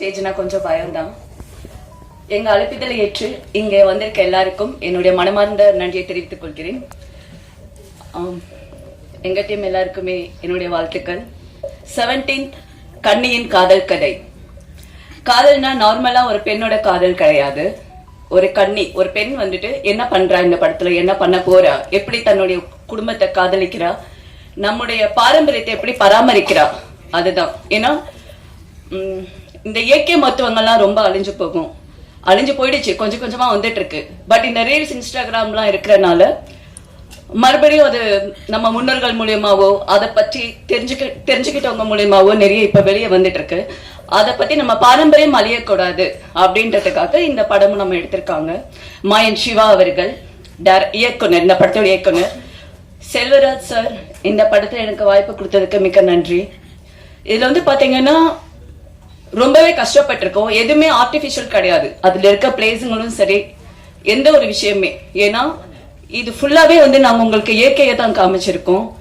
ஸ்டேஜ்னா கொஞ்சம் பயம்தான். எங்க அழைப்பிதழை ஏற்று இங்கே வந்திருக்க எல்லாருக்கும் என்னுடைய மனமார்ந்த நன்றியை தெரிவித்துக் கொள்கிறேன். ஆம், எங்க டீம் எல்லாருக்குமே என்னுடைய வாழ்த்துக்கள். 17th கண்ணியின் காதல் கதை. காதல்னா நார்மலா ஒரு பெண்ணோட காதல் கிடையாது. ஒரு கண்ணி ஒரு பெண் வந்துட்டு என்ன பண்றா இந்த படத்துல என்ன பண்ண போறா எப்படி தன்னுடைய குடும்பத்தை காதலிக்கிறா நம்முடைய பாரம்பரியத்தை எப்படி பராமரிக்கிறா அதுதான். ஏன்னா இந்த இயற்கை மருத்துவங்கள்லாம் ரொம்ப அழிஞ்சு போகும். அழிஞ்சு போயிடுச்சு. கொஞ்சம் கொஞ்சமா வந்துட்டு இருக்கு பட் இந்த ரீல்ஸ் இன்ஸ்டாகிராம்லாம் இருக்கிறனால மறுபடியும் அது நம்ம முன்னோர்கள் மூலியமாவோ அதை பற்றி தெரிஞ்சுக்க தெரிஞ்சுக்கிட்டவங்க மூலியமாவோ நிறைய இப்ப வெளியே வந்துட்டு இருக்கு அதை பத்தி நம்ம பாரம்பரியம் அழியக்கூடாது அப்படின்றதுக்காக இந்த படமும் நம்ம எடுத்திருக்காங்க. மாயன் சிவா அவர்கள் டேர- இயக்குனர் இந்த படத்தோட இயக்குனர். செல்வராஜ் சார் இந்த படத்துல எனக்கு வாய்ப்பு கொடுத்ததுக்கு மிக்க நன்றி. இதுல வந்து பாத்தீங்கன்னா ரொம்பவே கஷ்டப்பட்டிருக்கோம். எதுவுமே ஆர்டிஃபிஷியல் கிடையாது. அதுல இருக்க பிளேஸுங்களும் சரி எந்த ஒரு விஷயமே. ஏன்னா இது ஃபுல்லாவே வந்து நாங்க உங்களுக்கு இயற்கையை தான் காமிச்சிருக்கோம்.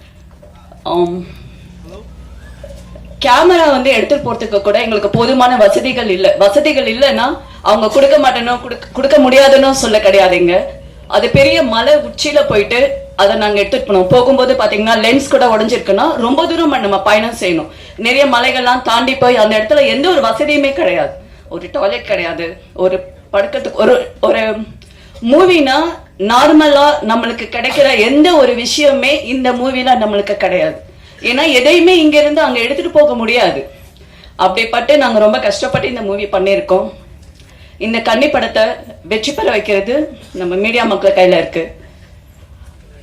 கேமரா வந்து எடுத்துட்டு போறதுக்கு கூட எங்களுக்கு போதுமான வசதிகள் இல்ல. வசதிகள் இல்லைன்னா அவங்க கொடுக்க மாட்டேனோ கொடுக்க- கொடுக்க முடியாதுன்னு சொல்ல கிடையாதுங்க. அது பெரிய மலை உச்சியில போயிட்டு அதை நாங்க எடுத்துட்டு போனோம். போகும்போது பாத்தீங்கன்னா லென்ஸ் கூட உடஞ்சிருக்குன்னா ரொம்ப தூரம் நம்ம பயணம் செய்யணும். நிறைய மலைகள்லாம் தாண்டி போய் அந்த இடத்துல எந்த ஒரு வசதியுமே கிடையாது. ஒரு டாய்லெட் கிடையாது. ஒரு படுக்கிறதுக்கு ஒரு ஒரு மூவினா நார்மலா நம்மளுக்கு கிடைக்கிற எந்த ஒரு விஷயமே இந்த மூவில நம்மளுக்கு கிடையாது. ஏன்னா எதையுமே இங்க இருந்து அங்க எடுத்துட்டு போக முடியாது. அப்படிப்பட்டு நாங்க ரொம்ப கஷ்டப்பட்டு இந்த மூவி பண்ணியிருக்கோம். இந்த கன்னி படத்தை வெற்றி பெற வைக்கிறது நம்ம மீடியா மக்கள் கையில இருக்கு.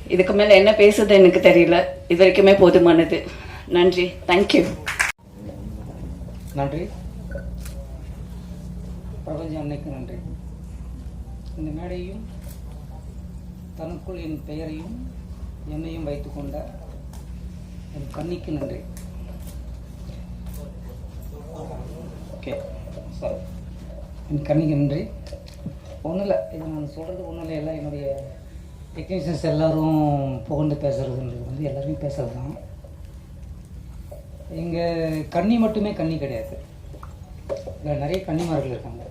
இதுக்கு மேல என்ன பேசுறது எனக்கு தெரியல. இது வரைக்குமே போதுமானது. நன்றி. தேங்க்யூ நன்றி. பிரபஞ்ச அன்னைக்கு நன்றி. இந்த மேடையும் தனக்குள் என் பெயரையும் என்னையும் வைத்துக்கொண்ட என் கண்ணிக்கு நன்றி. ஓகே சாரி என் கண்ணிக்கு நன்றி. ஒன்றும் இல்லை இது நான் சொல்கிறது ஒன்றும் இல்லை எல்லாம் என்னுடைய டெக்னீஷியன்ஸ் எல்லோரும் புகழ்ந்து பேசுகிறதுன்றது வந்து எல்லாருமே பேசுகிறது தான் இங்கே கன்னி மட்டுமே கன்னி கிடையாது. இங்கே நிறைய கன்னிமார்கள் இருக்காங்க.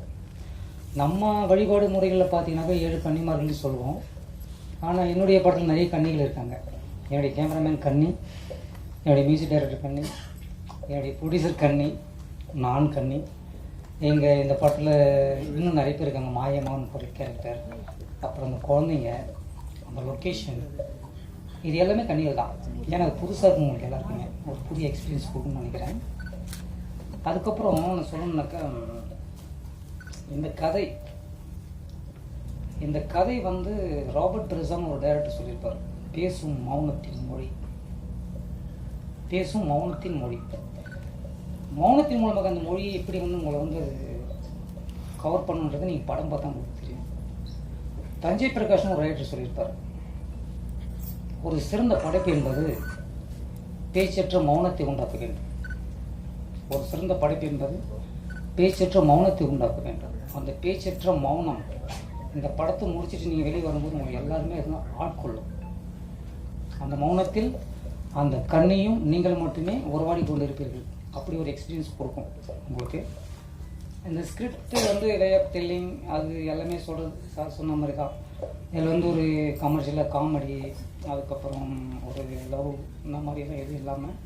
நம்ம வழிபாடு முறைகளில் பார்த்தீங்கன்னாக்கா ஏழு கன்னிமார்கள்னு சொல்லுவோம். ஆனால் என்னுடைய படத்தில் நிறைய கன்னிகள் இருக்காங்க. என்னுடைய கேமராமேன் கன்னி என்னுடைய மியூசிக் டைரக்டர் கன்னி என்னுடைய ப்ரொடியூசர் கன்னி நான் கன்னி. எங்கள் இந்த படத்தில் இன்னும் நிறைய பேர் இருக்காங்க. மாயமான்னு ஒரு கேரக்டர் அப்புறம் அந்த குழந்தைங்க அந்த லொக்கேஷன் இது எல்லாமே கண்ணீர் தான். ஏன்னா அது புதுசாக இருக்கும் உங்களுக்கு எல்லாருக்குமே. ஒரு புதிய எக்ஸ்பீரியன்ஸ் கொடுக்கணும்னு நினைக்கிறேன். அதுக்கப்புறம் நான் சொல்லணும்னாக்கா இந்த கதை இந்த கதை வந்து ராபர்ட் பிரிசான் ஒரு டைரக்டர் சொல்லியிருப்பார். பேசும் மௌனத்தின் மொழி. பேசும் மௌனத்தின் மொழி. மௌனத்தின் மூலமாக அந்த மொழியை எப்படி வந்து உங்களை வந்து கவர் பண்ணுன்றது நீங்கள் படம் பார்த்தா உங்களுக்கு தெரியும். தஞ்சை பிரகாஷ்னு ஒரு ரைட்டர் சொல்லியிருப்பார். ஒரு சிறந்த படைப்பு என்பது பேச்சற்ற மௌனத்தை உண்டாக்க வேண்டும் ஒரு சிறந்த படைப்பு என்பது பேச்சற்ற மௌனத்தை உண்டாக்க வேண்டும் அந்த பேச்சற்ற மௌனம் இந்த படத்தை முடிச்சுட்டு நீங்கள் வெளியே வரும்போது உங்கள் எல்லாருமே எதுவும் ஆட்கொள்ளும் அந்த மௌனத்தில் அந்த கண்ணையும் நீங்கள் மட்டுமே உறவாடி கொண்டு இருப்பீர்கள் அப்படி ஒரு எக்ஸ்பீரியன்ஸ் கொடுக்கும் உங்களுக்கு. இந்த ஸ்கிரிப்ட் வந்து வே ஆஃப் டெல்லிங் அது எல்லாமே சொல்கிறது சார் சொன்ன மாதிரி தான் இதில் வந்து ஒரு கமர்ஷியலாக காமெடி அதுக்கப்புறம் ஒரு லவ் இந்த மாதிரியெல்லாம் எதுவும் இல்லாமல்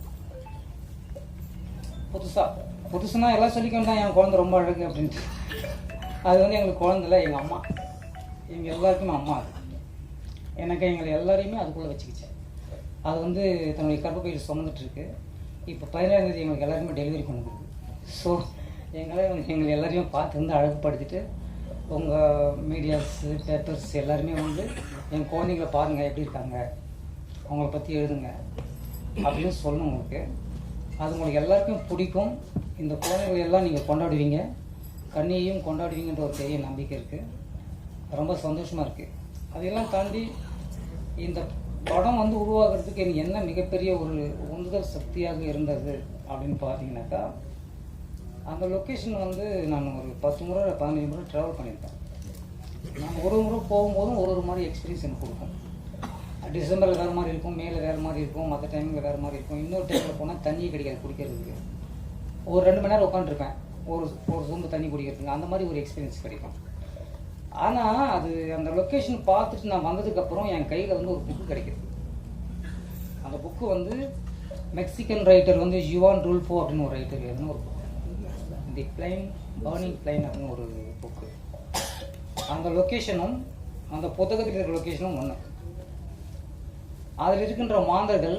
புதுசாக புதுசுனா எல்லாம் சொல்லிக்க என் குழந்தை ரொம்ப அழகு அப்படின்ட்டு. அது வந்து எங்களுக்கு குழந்தை இல்லை எங்கள் அம்மா. எங்கள் எல்லாருக்குமே அம்மா அது. எனக்கு எங்களை எல்லாரையுமே அதுக்குள்ளே வச்சுக்கிச்சு. அது வந்து தன்னுடைய கர்ப்பப்பையில் சுமந்துட்டுருக்கு. இப்போ பதினேழாம் தேதி எங்களுக்கு எல்லாருமே டெலிவரி பண்ண ஸோ எங்களை எங்களை எல்லாரையும் பார்த்து வந்து அழகுப்படுத்திட்டு உங்கள் மீடியாஸு பேப்பர்ஸ் எல்லாருமே வந்து என் குழந்தைங்கள பாருங்கள் எப்படி இருக்காங்க. அவங்கள பற்றி எழுதுங்க. அப்படின்னு சொல்லணும் உங்களுக்கு. அது உங்களுக்கு எல்லாருக்கும் பிடிக்கும். இந்த குழந்தைகளை எல்லாம் நீங்கள் கொண்டாடுவீங்க. கண்ணியையும் கொண்டாடுவீங்கன்ற ஒரு பெரிய நம்பிக்கை இருக்குது ரொம்ப சந்தோஷமாக இருக்குது அதையெல்லாம் தாண்டி இந்த படம் வந்து உருவாகிறதுக்கு எனக்கு என்ன மிகப்பெரிய ஒரு உந்துதல் சக்தியாக இருந்தது அப்படின்னு பார்த்தீங்கன்னாக்கா அந்த லொக்கேஷன் வந்து நான் ஒரு பத்து முறை பதினஞ்சு முறை ட்ராவல் பண்ணியிருக்கேன். நான் ஒரு முறை போகும்போதும் ஒரு ஒரு மாதிரி எக்ஸ்பீரியன்ஸ் எனக்கு கொடுக்கும். டிசம்பரில் வேறு மாதிரி இருக்கும் மேல வேறு மாதிரி இருக்கும் மற்ற டைமில் வேறு மாதிரி இருக்கும். இன்னொரு டைமில் போனால் தண்ணியே கிடைக்காது குடிக்கிறதுக்கு. ஒரு ரெண்டு மணி நேரம் உட்காந்துருப்பேன் ஒரு ஒரு சொம்பு தண்ணி குடிக்கிறதுக்கு. அந்த மாதிரி ஒரு எக்ஸ்பீரியன்ஸ் கிடைக்கும். ஆனால் அது அந்த லொக்கேஷன் பார்த்துட்டு நான் வந்ததுக்கப்புறம் என் கையில் வந்து ஒரு புக்கு கிடைக்கிது. அந்த புக்கு வந்து மெக்சிகன் ரைட்டர் வந்து யுவான் ரூல்ஃபோ அப்படின்னு ஒரு ரைட்டர் எழுதுன ஒரு book the plain burning plain அப்படின்னு ஒரு புக்கு அந்த லொக்கேஷனும் அந்த புத்தகத்தில் இருக்கிற லொக்கேஷனும் ஒன்று அதில் இருக்கின்ற மாந்தர்கள்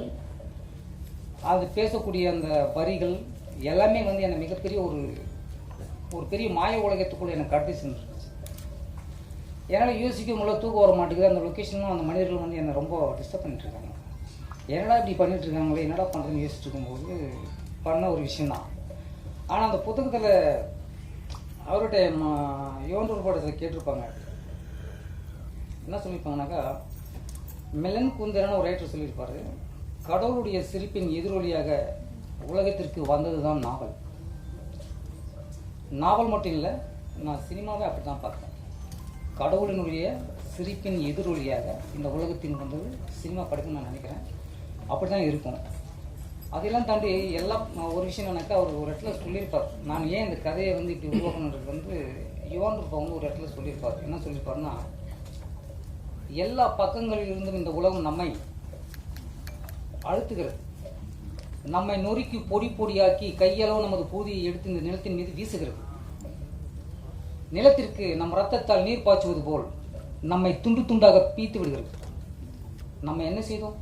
அது பேசக்கூடிய அந்த வரிகள் எல்லாமே வந்து என்னை மிகப்பெரிய ஒரு ஒரு பெரிய மாய உலகத்துக்குள்ள எனக்கு கடத்தி சென்றுருச்சு. என்னால் யோசிக்க முடியல தூக்க வர மாட்டேங்குது. அந்த லொக்கேஷனும் அந்த மனிதர்கள் வந்து என்னை ரொம்ப டிஸ்டர்ப் பண்ணிட்டுருக்காங்க. என்னடா இப்படி பண்ணிட்டு இருக்காங்களே என்னடா பண்ணுறேன்னு யோசிச்சுருக்கும்போது பண்ண ஒரு விஷயந்தான் ஆனால் அந்த புத்தகத்தில் அவர்கிட்ட யோன்றூர் பாடத்தில் கேட்டிருப்பாங்க. என்ன சொல்லியிருப்பாங்கனாக்கா மெலன் குந்தரன் ஒரு ரைட்டர் சொல்லியிருப்பார் கடவுளுடைய சிரிப்பின் எதிரொலியாக உலகத்திற்கு வந்தது தான் நாவல். நாவல் மட்டும் இல்லை நான் சினிமாவே அப்படி தான் பார்த்தேன். கடவுளினுடைய சிரிப்பின் எதிரொலியாக இந்த உலகத்தின் வந்தது சினிமா படிக்கணும்னு நான் நினைக்கிறேன். அப்படி தான் இருக்கும். அதெல்லாம் தாண்டி எல்லாம் ஒரு விஷயம் என்னக்கா அவர் ஒரு இடத்துல சொல்லியிருப்பார். நான் ஏன் இந்த கதையை வந்து இப்படி உருவாக்கணுன்றது வந்து யுவான் ஒரு இடத்துல சொல்லியிருப்பார். என்ன சொல்லியிருப்பாருன்னா எல்லா பக்கங்களிலிருந்தும் இந்த உலகம் நம்மை அழுத்துகிறது. நம்மை நொறுக்கி பொடி பொடியாக்கி கையளவு நமது பூதியை எடுத்து இந்த நிலத்தின் மீது வீசுகிறது. நிலத்திற்கு நம் ரத்தத்தால் நீர் பாய்ச்சுவது போல் நம்மை துண்டு துண்டாக பீத்து விடுகிறது. நம்ம என்ன செய்தோம்?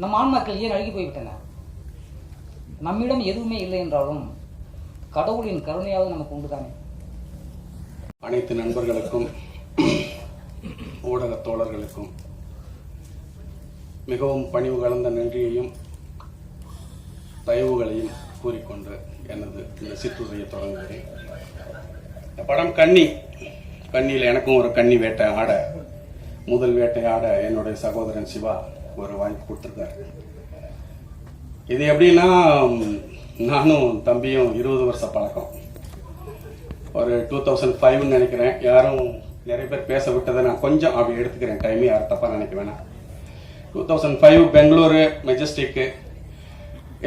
நம் ஆன்மாக்கள் ஏன் அழுகி போய்விட்டன? நம்மிடம் எதுவுமே இல்லை என்றாலும் கடவுளின் கருணையாவது நமக்கு உண்டுதானே? அனைத்து நண்பர்களுக்கும் ஊடக தோழர்களுக்கும் மிகவும் பணிவு கலந்த நன்றியையும் தயவுகளையும் கூறிக்கொண்டு எனது இந்த சிற்றுரையை தொடங்குகிறேன். இந்த படம் கன்னி கன்னியில் எனக்கும் ஒரு கன்னி வேட்டை ஆட முதல் வேட்டை ஆட என்னுடைய சகோதரன் சிவா ஒரு வாய்ப்பு கொடுத்துருக்காரு. இது எப்படின்னா நானும் தம்பியும் இருபது வருஷ பழக்கம். ஒரு டூ தௌசண்ட் ஃபைவ்னு நினைக்கிறேன். யாரும் நிறைய பேர் பேச விட்டதை நான் கொஞ்சம் அப்படி எடுத்துக்கிறேன். டைம் யாரும் தப்பாக நினைக்க வேணாம். டூ தௌசண்ட் ஃபைவ் பெங்களூரு மெஜஸ்டிக்கு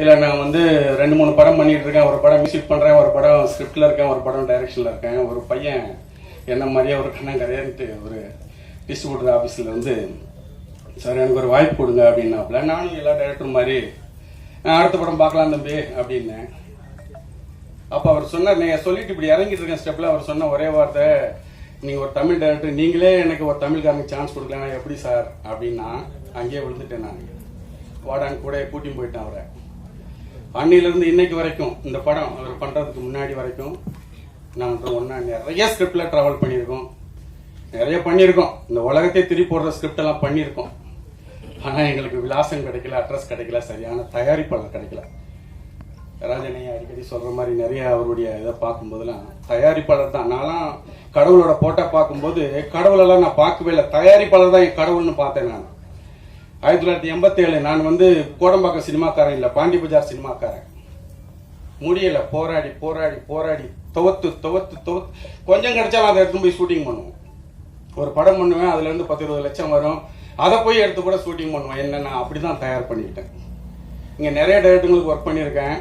இல்லை நான் வந்து ரெண்டு மூணு படம் பண்ணிட்டு இருக்கேன். ஒரு படம் மியூசிக் பண்ணுறேன் ஒரு படம் ஸ்கிரிப்டில் இருக்கேன் ஒரு படம் டைரக்ஷனில் இருக்கேன். ஒரு பையன் என்ன மாதிரியே ஒரு கண்ணங்கரையன்ட்டு ஒரு டிஸ்ட்ரிபியூட்டர் ஆஃபீஸில் வந்து சார் எனக்கு ஒரு வாய்ப்பு கொடுங்க அப்படின்னாப்புல நானும் எல்லா டேரக்டர் மாதிரி "நான் அடுத்த படம் பார்க்கலாம் தம்பி அப்படின்னேன். அப்போ அவர் சொன்னார் நீங்கள் சொல்லிட்டு இப்படி இறங்கிட்டு இருக்கேன் ஸ்டெப்பில் அவர் சொன்ன ஒரே வார்த்தை நீங்கள் ஒரு தமிழ் டேரக்டர் நீங்களே எனக்கு ஒரு தமிழ்காரனுக்கு சான்ஸ் கொடுக்கலன்னா எப்படி சார்? அப்படின்னா அங்கேயே விழுந்துட்டேன் நான். வாடான் கூட கூட்டியும் போயிட்டேன் அவரை. அன்னிலிருந்து இன்னைக்கு வரைக்கும் இந்த படம் அவர் பண்ணுறதுக்கு முன்னாடி வரைக்கும் நாங்கள் ஒன்றா நிறைய ஸ்கிரிப்டில் ட்ராவல் பண்ணியிருக்கோம். நிறைய பண்ணியிருக்கோம். இந்த உலகத்தை திருப்பி போடுற ஸ்கிரிப்ட் எல்லாம் பண்ணியிருக்கோம். ஆனால் எங்களுக்கு விலாசம் கிடைக்கல அட்ரஸ் கிடைக்கல சரியான தயாரிப்பாளர் கிடைக்கல. ராஜனை அடிக்கடி சொல்கிற மாதிரி நிறைய அவருடைய இதை பார்க்கும்போதெல்லாம் தயாரிப்பாளர் தான். நான்லாம் கடவுளோட போட்டோ பார்க்கும்போது கடவுளெல்லாம் நான் பார்க்கவே இல்லை. தயாரிப்பாளர் தான் என் கடவுள்னு பார்த்தேன் நான். ஆயிரத்தி தொள்ளாயிரத்தி எண்பத்தேழு நான் வந்து கோடம்பாக்கம் சினிமாக்காரன் இல்லை பாண்டி பஜார் சினிமாக்காரன். முடியலை. போராடி போராடி போராடி துவத்து துவத்து துவத்து. கொஞ்சம் கிடைச்சாலும் அதை எடுத்து போய் ஷூட்டிங் பண்ணுவோம். ஒரு படம் பண்ணுவேன் அதுலேருந்து பத்து இருபது லட்சம் வரும். அதை போய் எடுத்து கூட ஷூட்டிங் பண்ணுவேன். என்ன நான் அப்படிதான் தயார் பண்ணிக்கிட்டேன். இங்கே நிறைய டேரக்டர்களுக்கு ஒர்க் பண்ணியிருக்கேன்.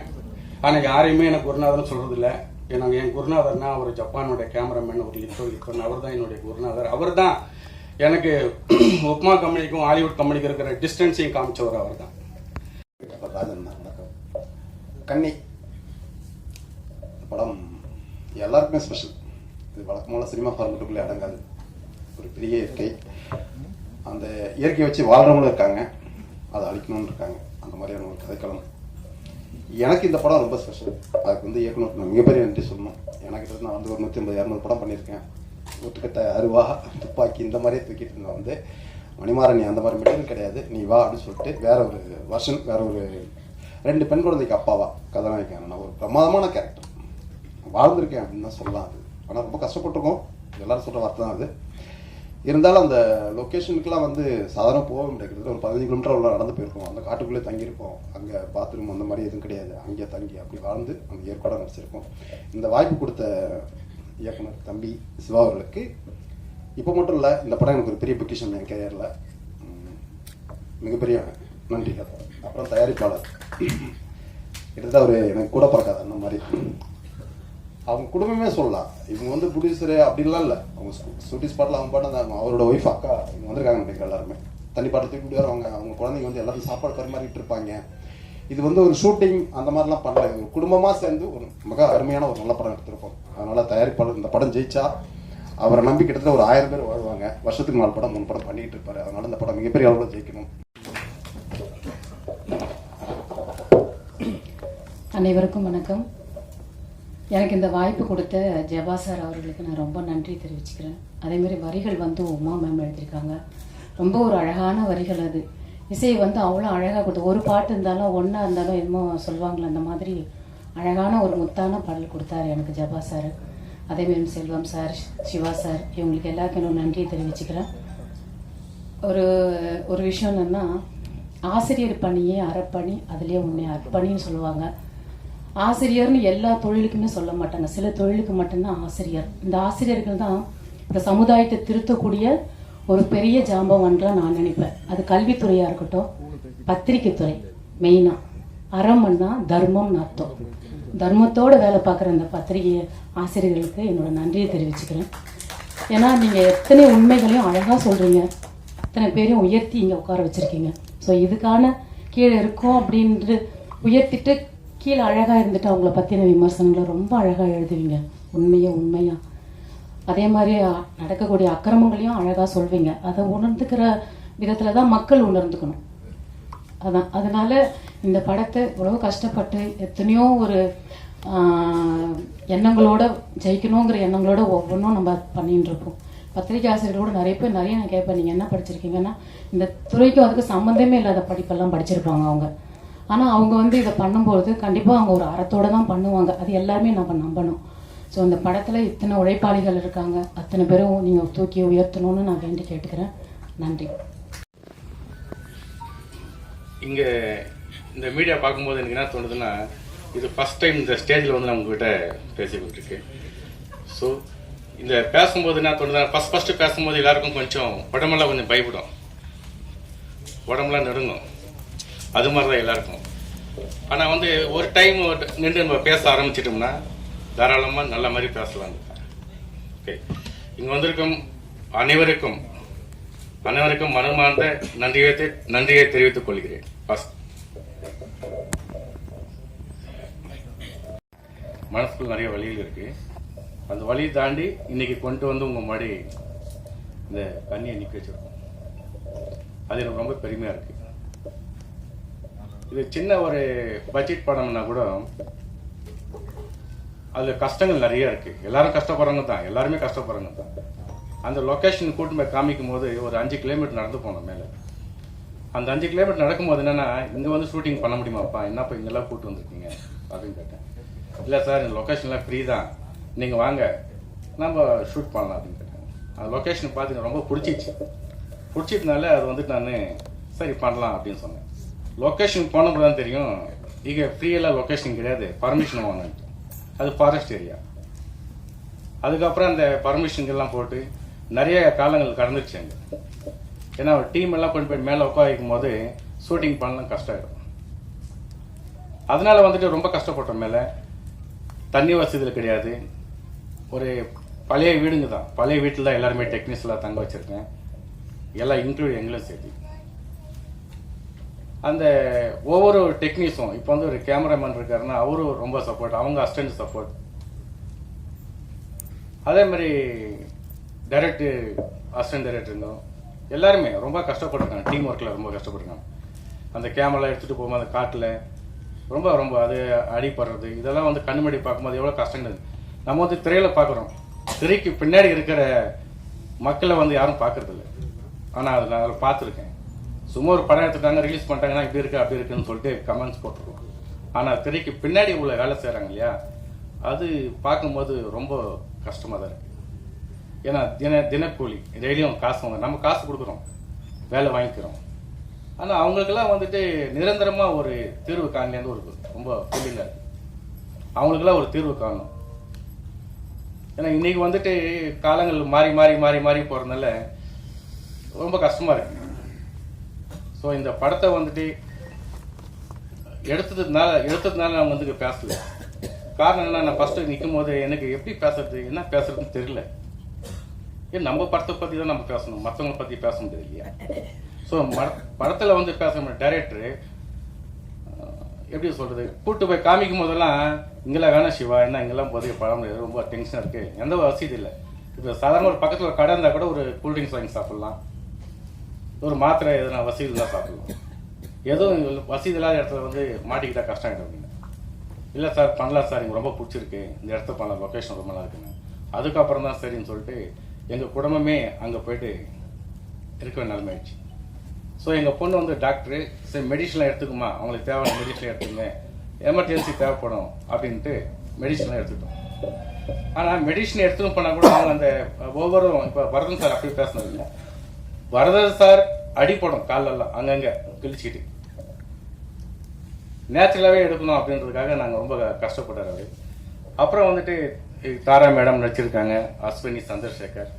ஆனால் யாரையுமே எனக்கு குருநாதர்னு சொல்கிறது இல்லை எனக்கு என் குருநாதர்னா ஒரு ஜப்பானுடைய கேமராமேன் ஒரு லித்தோ லித்தோன் அவர் தான் என்னுடைய குருநாதர். அவர் தான் எனக்கு உப்மா கம்பெனிக்கும் ஹாலிவுட் கம்பெனிக்கும் இருக்கிற டிஸ்டன்ஸையும் காமிச்சவர் அவர் தான் கண்ணி கன்னி படம் எல்லாருக்குமே ஸ்பெஷல் இது வழக்கமான சினிமா ஃபார்மெட்டுக்குள்ளே அடங்காது. ஒரு பெரிய இயற்கை. அந்த இயற்கையை வச்சு வாழ்கிறவங்களும் இருக்காங்க. அதை அழிக்கணும்னு இருக்காங்க. அந்த மாதிரியான ஒரு கதைக்களம். எனக்கு இந்த படம் ரொம்ப ஸ்பெஷல் அதுக்கு வந்து இயக்குனர் நான் மிகப்பெரிய நன்றி சொல்லணும். எனக்கு நான் வந்து ஒரு நூற்றி ஐம்பது இரநூறு படம் பண்ணியிருக்கேன். ஒட்டுக்கட்ட அருவா துப்பாக்கி இந்த மாதிரியே தூக்கிட்டு இருந்தேன் வந்து மணிமாறன் நீ அந்த மாதிரி மெட்டீரியல் கிடையாது. நீ வா அப்படின்னு சொல்லிட்டு வேற ஒரு வருஷன் வேற ஒரு ரெண்டு பெண் குழந்தைக்கு அப்பாவா கதாநாயகன் நான் ஒரு பிரமாதமான கேரக்டர் வாழ்ந்திருக்கேன் அப்படின்னு தான் சொல்லலாம் அது. ஆனால் ரொம்ப கஷ்டப்பட்டிருக்கோம். எல்லாரும் சொல்கிற வார்த்தை தான் அது. இருந்தாலும் அந்த லொக்கேஷனுக்குலாம் வந்து சாதாரண போக முடியாது ஒரு பதினஞ்சு கிலோமீட்டர் உள்ள நடந்து போயிருக்கோம். அந்த காட்டுக்குள்ளே தங்கியிருப்போம் அங்கே பாத்ரூம் அந்த மாதிரி எதுவும் கிடையாது. அங்கேயே தங்கி அப்படி வாழ்ந்து அந்த ஏற்பாடாக நடிச்சிருக்கோம். இந்த வாய்ப்பு கொடுத்த இயக்குனர் தம்பி சிவா அவர்களுக்கு இப்போ மட்டும் இல்லை இந்த படம் எனக்கு ஒரு பெரிய பொக்கிஷன் என் கேரியரில் மிகப்பெரிய நன்றி. அப்புறம் தயாரிப்பாளர். கிட்டத்தட்ட அவர் எனக்கு கூட பிறக்காது அந்த மாதிரி. அவங்க குடும்பமே சொல்லலாம். இவங்க வந்து ப்ரொடியூசரு அப்படிலாம் இல்லை. அவங்க ஷூட்டிங் ஸ்பாட்டில் அவங்க பாட்டு அந்த அவரோட ஒய்ஃப் அக்கா இவங்க வந்திருக்காங்க நினைக்கிறேன் எல்லாருமே. தண்ணி பாட்டில் தூக்கி வருவாங்க. அவங்க அவங்க குழந்தைங்க வந்து எல்லாரும் சாப்பாடு பரிமாறிட்டு இருப்பாங்க இது வந்து ஒரு ஷூட்டிங் அந்த மாதிரிலாம் பண்ணல. ஒரு குடும்பமாக சேர்ந்து ஒரு மிக அருமையான ஒரு நல்ல படம் எடுத்திருக்கோம் அதனால் தயாரிப்பாளர் இந்த படம் ஜெயிச்சா அவரை நம்பி கிட்டத்தட்ட ஒரு ஆயிரம் பேர் வாழ்வாங்க வருஷத்துக்கு நாலு படம் மூணு படம் பண்ணிட்டு இருப்பாரு. அதனால இந்த படம் மிகப்பெரிய அளவில் ஜெயிக்கணும். அனைவருக்கும் வணக்கம். எனக்கு இந்த வாய்ப்பு கொடுத்த ஜெபா சார் அவர்களுக்கு நான் ரொம்ப நன்றி தெரிவிச்சுக்கிறேன். அதேமாதிரி வரிகள் வந்து உமா மேம் எழுதியிருக்காங்க. ரொம்ப ஒரு அழகான வரிகள் அது. இசையை வந்து அவ்வளோ அழகாக கொடுத்து ஒரு பாட்டு இருந்தாலும் ஒன்றா இருந்தாலும் என்னமோ சொல்லுவாங்களே அந்த மாதிரி அழகான ஒரு முத்தான பாடல் கொடுத்தாரு எனக்கு ஜபா சார். அதேமாரி செல்வம் சார் சிவா சார் இவங்களுக்கு எல்லாருக்கும் நான் நன்றியை தெரிவிச்சுக்கிறேன். ஒரு ஒரு விஷயம் என்னென்னா ஆசிரியர் பணியே அறப்பணி அதுலேயே உன்னை அர்ப்பணின்னு சொல்லுவாங்க. ஆசிரியர்னு எல்லா தொழிலுக்குமே சொல்ல மாட்டாங்க. சில தொழிலுக்கு மட்டும்தான் ஆசிரியர். இந்த ஆசிரியர்கள் தான் இந்த சமுதாயத்தை திருத்தக்கூடிய ஒரு பெரிய ஜாம்பவான்களா நான் நினைப்பேன். அது கல்வித்துறையா இருக்கட்டும் பத்திரிகை துறை மெயினா அறம்னா தர்மம்னு அர்த்தம். தர்மத்தோட வேலை பார்க்குற இந்த பத்திரிகை ஆசிரியர்களுக்கு என்னோட நன்றியை தெரிவிச்சுக்கிறேன். ஏன்னா நீங்க எத்தனை உண்மைகளையும் அழகா சொல்றீங்க. இத்தனை பேரையும் உயர்த்தி இங்க உட்கார வச்சிருக்கீங்க. ஸோ இதுக்கான கீழே இருக்கோம் அப்படின்ட்டு உயர்த்திட்டு கீழே அழகாக இருந்துட்டு அவங்கள பற்றின விமர்சனங்களை ரொம்ப அழகாக எழுதுவீங்க. உண்மையாக உண்மையாக அதே மாதிரி நடக்கக்கூடிய அக்கிரமங்களையும் அழகாக சொல்வீங்க. அதை உணர்ந்துக்கிற விதத்தில் தான் மக்கள் உணர்ந்துக்கணும். அதான். அதனால் இந்த படத்தை இவ்வளோ கஷ்டப்பட்டு எத்தனையோ ஒரு எண்ணங்களோட ஜெயிக்கணுங்கிற எண்ணங்களோட ஒவ்வொன்றும் நம்ம பண்ணிட்டு இருக்கோம். பத்திரிகை ஆசிரியர்களோட நிறைய பேர் நிறைய நான் கேட்பேன். நீங்கள் என்ன படிச்சிருக்கீங்கன்னா இந்த துறைக்கும் அதுக்கு சம்மந்தமே இல்லாத படிப்பெல்லாம் படிச்சிருப்பாங்க அவங்க. ஆனால் அவங்க வந்து இதை பண்ணும்போது கண்டிப்பாக அவங்க ஒரு அறத்தோடு தான் பண்ணுவாங்க. அது எல்லாருமே நம்ம நம்பணும். ஸோ அந்த படத்தில் இத்தனை உழைப்பாளிகள் இருக்காங்க. அத்தனை பேரும் நீங்கள் தூக்கி உயர்த்தணும்னு நான் வேண்டி கேட்டுக்கிறேன். நன்றி. இங்கே இந்த மீடியா பார்க்கும்போது எனக்கு என்ன தோணுதுன்னா இது ஃபர்ஸ்ட் டைம் இந்த ஸ்டேஜில் வந்து நான் உங்ககிட்ட பேசிக்கிட்டுருக்கு ஸோ இந்த பேசும்போது என்ன தோணுதுன்னா ஃபர்ஸ்ட் ஃபஸ்ட்டு பேசும்போது எல்லாருக்கும் கொஞ்சம் உடம்பெல்லாம் கொஞ்சம் பயப்படும். உடம்புலாம் நெருங்கும் அது மாதிரி தான் எல்லாருக்கும். ஆனால் வந்து ஒரு டைம் நின்று நம்ம பேச ஆரம்பிச்சிட்டோம்னா தாராளமாக நல்ல மாதிரி பேசலாம் ஓகே இங்கே வந்திருக்கும் அனைவருக்கும் அனைவருக்கும் மனமார்ந்த நன்றியை நன்றியை தெரிவித்துக் கொள்கிறேன். ஃபர்ஸ்ட் நிறைய வழிகள் இருக்கு. அந்த வழியை தாண்டி இன்னைக்கு கொண்டு வந்து உங்க முன்னாடி இந்த கண்ணியை நிக்க வச்சிருக்கோம். அது எனக்கு ரொம்ப பெருமையா இருக்கு. இது சின்ன ஒரு பட்ஜெட் படம்னா கூட அதில் கஷ்டங்கள் நிறைய இருக்குது எல்லாரும் கஷ்டப்படுறவங்க தான். எல்லாருமே கஷ்டப்படுறவங்க தான். அந்த லொக்கேஷன் கூட்டு போய் காமிக்கும் போது ஒரு அஞ்சு கிலோமீட்டர் நடந்து போனோம் மேலே. அந்த அஞ்சு கிலோமீட்டர் நடக்கும்போது என்னென்னா இங்கே வந்து ஷூட்டிங் பண்ண முடியுமாப்பா என்னப்பா இங்கெல்லாம் கூட்டு வந்திருக்கீங்க? அப்படின்னு கேட்டேன். இல்லை சார் இந்த லொக்கேஷன்லாம் ஃப்ரீ தான். நீங்கள் வாங்க. நம்ம ஷூட் பண்ணலாம் அப்படின்னு கேட்டேன். அந்த லொக்கேஷன் பார்த்து ரொம்ப பிடிச்சிச்சு பிடிச்சதுனால அது வந்துட்டு நான் சரி பண்ணலாம் அப்படின்னு சொன்னேன். லொக்கேஷன் போனப்போ தான் தெரியும். இங்கே ஃப்ரீயெல்லாம் லொக்கேஷன் கிடையாது. பர்மிஷன் வாங்கன்ட்டு அது ஃபாரஸ்ட் ஏரியா அதுக்கப்புறம் அந்த பர்மிஷன்கெல்லாம் போட்டு நிறைய காலங்கள் கடந்துருச்சு அங்கே. ஏன்னா ஒரு டீம் எல்லாம் கொண்டு போய் மேலே உட்கார வைக்கும் போது ஷூட்டிங் பண்ணலாம் கஷ்டம் ஆகிடும் அதனால வந்துட்டு ரொம்ப கஷ்டப்பட்டோம் மேலே. தண்ணி வசதியில் கிடையாது. ஒரு பழைய வீடுங்க தான். பழைய வீட்டில் தான் எல்லாருமே டெக்னீஷியலாக தங்க வச்சுருக்கேன். எல்லாம் இன்க்ளூட் எங்களும் சேர்த்து. அந்த ஒவ்வொரு டெக்னீஷியும் இப்போ வந்து ஒரு கேமராமேன் இருக்காருன்னா அவரும் ரொம்ப சப்போர்ட் அவங்க அஸ்டன்ட் சப்போர்ட் அதே மாதிரி டைரக்டர் அசிஸ்டன்ட் டைரக்டர் இருந்தோம். எல்லாருமே ரொம்ப கஷ்டப்பட்டுருக்காங்க. டீம் ஒர்க்கில் ரொம்ப கஷ்டப்பட்டுருக்காங்க. அந்த கேமரா எடுத்துகிட்டு போகும்போது அந்த காட்டில் ரொம்ப ரொம்ப அது அடிப்படுறது இதெல்லாம் வந்து கண்ணுமடி பார்க்கும்போது எவ்வளோ கஷ்டங்கிறது நம்ம வந்து திரையில் பார்க்குறோம். திரைக்கு பின்னாடி இருக்கிற மக்களை வந்து யாரும் பார்க்கறதில்ல. ஆனால் அதில் அதில் பார்த்துருக்கேன். சும்மா ஒரு படம் எடுத்துட்டாங்க ரிலீஸ் பண்ணிட்டாங்கன்னா இப்படி இருக்கு அப்படி இருக்குன்னு சொல்லிட்டு கமெண்ட்ஸ் போட்டுருவோம் ஆனால் திரைக்கு பின்னாடி உள்ள வேலை செய்கிறாங்க இல்லையா? அது பார்க்கும்போது ரொம்ப கஷ்டமாக தான் இருக்குது ஏன்னா தின தினக்கூலி டெய்லியும் காசு வாங்க நம்ம காசு கொடுக்குறோம் வேலை வாங்கிக்கிறோம். ஆனால் அவங்களுக்கெல்லாம் வந்துட்டு நிரந்தரமாக ஒரு தீர்வு காணலேருந்து ஒரு ரொம்ப ஃபீலிங்காக இருக்குது அவங்களுக்கெல்லாம் ஒரு தீர்வு காணும் ஏன்னா இன்றைக்கி வந்துட்டு காலங்கள் மாறி மாறி மாறி மாறி போகிறதுனால ரொம்ப கஷ்டமாக இருக்குது ஸோ இந்த படத்தை வந்துட்டு எடுத்ததுனால எடுத்ததுனால நான் வந்து பேசல. காரணம் என்ன நான் ஃபஸ்ட்டு நிற்கும் போது எனக்கு எப்படி பேசுறது என்ன பேசுறதுன்னு தெரியல. ஏன் நம்ம படத்தை பற்றி தான் நம்ம பேசணும். மற்றவங்களை பற்றி பேச முடியாது இல்லையா? ஸோ படத்தில் வந்து பேச முடியும் டைரக்டரு எப்படி சொல்கிறது கூட்டு போய் காமிக்கும் போதெல்லாம் இங்கெல்லாம் வேணாம் சிவா என்ன இங்கெல்லாம் போதே பழம் முடியாது ரொம்ப டென்ஷனாக இருக்குது எந்த வசதி இல்லை. இப்போ சாதாரண ஒரு பக்கத்தில் ஒரு கடை இருந்தால் கூட ஒரு கூல்ட்ரிங்க்ஸ் வாங்கி சாப்பிட்லாம். ஒரு மாத்திரை எதுனா வசதி இருந்தால் சாப்பிடலாம் எதுவும் வசதி இல்லாத இடத்துல வந்து மாட்டிக்கிட்டா கஷ்டம் ஆகிடும் அப்படின்னு. இல்லை சார் பண்ணலாம் சார் எனக்கு ரொம்ப பிடிச்சிருக்கு. இந்த இடத்த பண்ணலாம் லொக்கேஷன் ரொம்ப நல்லா இருக்குன்னு அதுக்கப்புறம் தான் சரின்னு சொல்லிட்டு எங்கள் குடும்பமே அங்கே போயிட்டு இருக்க நிலைமை ஆயிடுச்சு. ஸோ எங்கள் பொண்ணு வந்து டாக்டரு. சரி மெடிசன்லாம் எடுத்துக்குமா? அவங்களுக்கு தேவையான மெடிசன் எடுத்துங்க எமர்ஜென்சி தேவைப்படும் அப்படின்ட்டு மெடிசன்லாம் எடுத்துக்கிட்டோம். ஆனால் மெடிசன் எடுத்துன்னு போனால் கூட அவங்க அந்த ஒவ்வொரு இப்போ வரதன் சார் அப்படி பேசினது இல்லை. வரதர் சார் அடிப்படும் காலெல்லாம் அங்கங்கே கிழிச்சிட்டு நேச்சுரலாகவே எடுக்கணும் அப்படின்றதுக்காக நாங்கள் ரொம்ப கஷ்டப்பட்டார் அவர். அப்புறம் வந்துட்டு தாரா மேடம் நடிச்சிருக்காங்க அஸ்வினி சந்திரசேகர்.